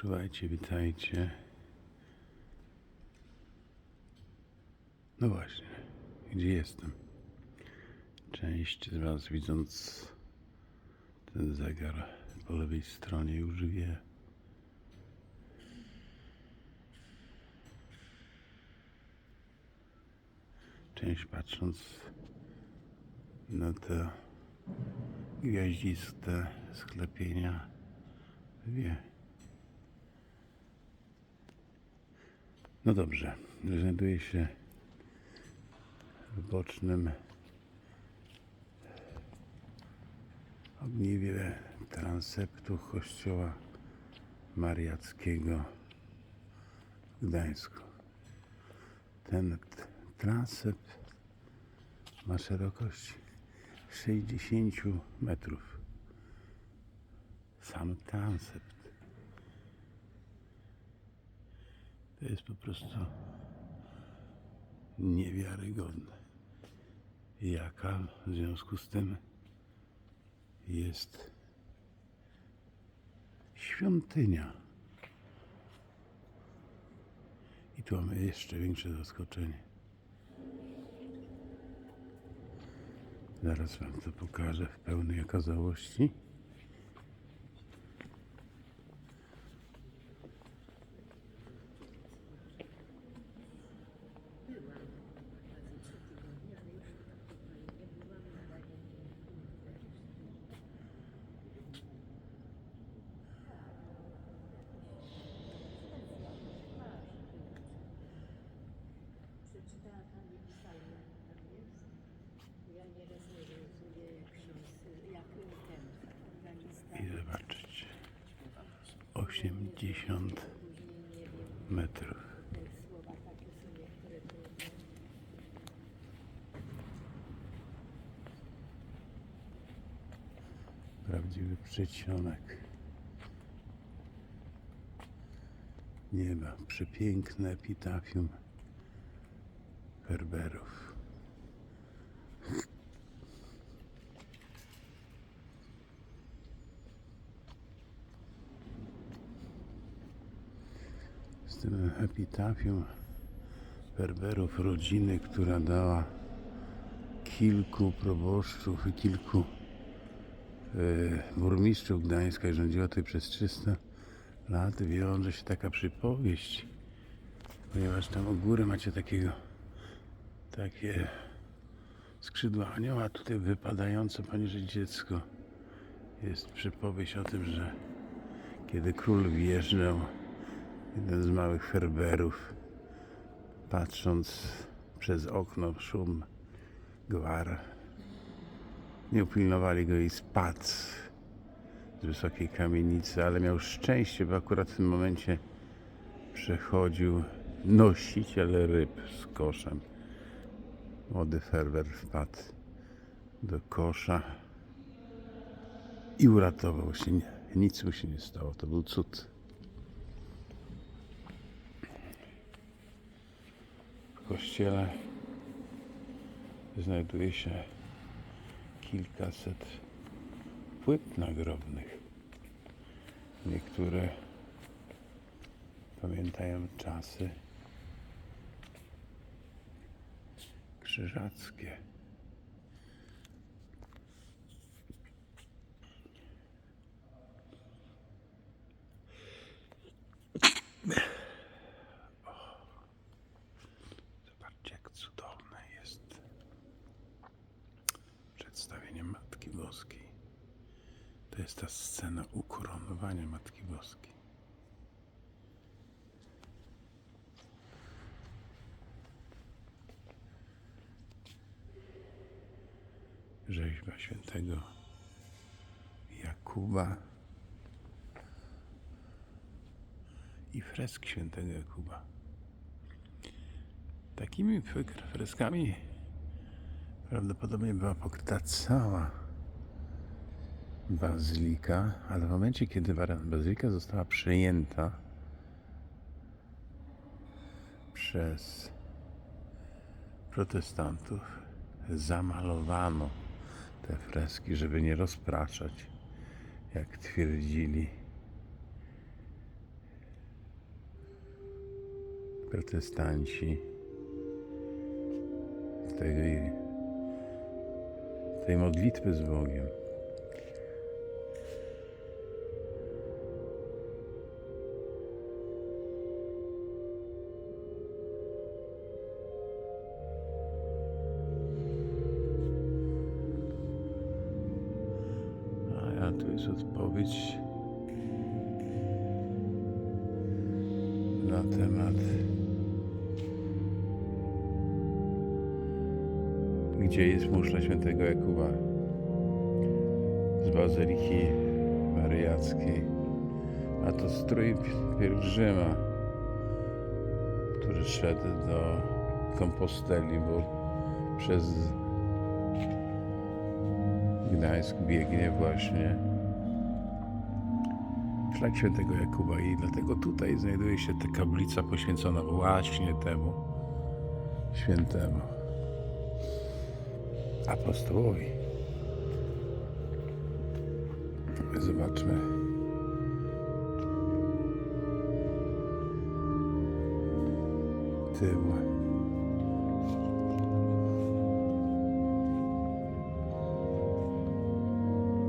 Czuwajcie, witajcie. No właśnie, gdzie jestem? Część z Was widząc ten zegar po lewej stronie już wie. Część patrząc na te gwiaździste sklepienia wie. No dobrze, znajduję się w bocznym ogniwie transeptu kościoła mariackiego w Gdańsku. Ten transept ma szerokość 60 metrów. Sam transept. To jest po prostu niewiarygodne. Jaka w związku z tym jest świątynia. I tu mamy jeszcze większe zaskoczenie. Zaraz Wam to pokażę w pełnej okazałości. Przeczytała Pani psalmy, tam jest? Ja nieraz nie rozumiem, jak ksiądz, jak ten organista, I zobaczycie. 80 później nie wiem, metrów. Prawdziwy przedsionek nieba. Przepiękne epitafium Herberów. Z tym epitafium Herberów rodziny, która dała kilku proboszczów i kilku e, burmistrzów Gdańska i rządziła tutaj przez 300 lat, wiąże się taka przypowieść, ponieważ tam u góry macie takiego takie skrzydła anioła, tutaj wypadające poniżej dziecko. Jest przypowieść o tym, że kiedy król wjeżdżał, jeden z małych ferberów, patrząc przez okno w szum, gwar, nie upilnowali go i spadł z wysokiej kamienicy, ale miał szczęście, bo akurat w tym momencie przechodził nosiciel ryb z koszem. Młody ferwer wpadł do kosza i uratował się. Nic mu się nie stało. To był cud. W kościele znajduje się kilkaset płyt nagrobnych. Niektóre pamiętają czasy krzyżackie. Zobaczcie, jak cudowne jest przedstawienie Matki Boskiej. To jest ta scena ukoronowania Matki Boskiej. Rzeźba świętego Jakuba i fresk świętego Jakuba. Takimi fre- freskami prawdopodobnie była pokryta cała bazylika, ale w momencie, kiedy bazylika została przejęta przez protestantów, zamalowano te freski, żeby nie rozpraszać, jak twierdzili protestanci tej, tej modlitwy z Bogiem. A tu jest odpowiedź na temat gdzie jest muszla świętego Jakuba z Bazyliki Maryjackiej a to strój pielgrzyma który szedł do Komposteli bo przez Gdańsk biegnie właśnie szlak świętego Jakuba i dlatego tutaj znajduje się ta kaplica poświęcona właśnie temu świętemu apostołowi. Zobaczmy. Tył.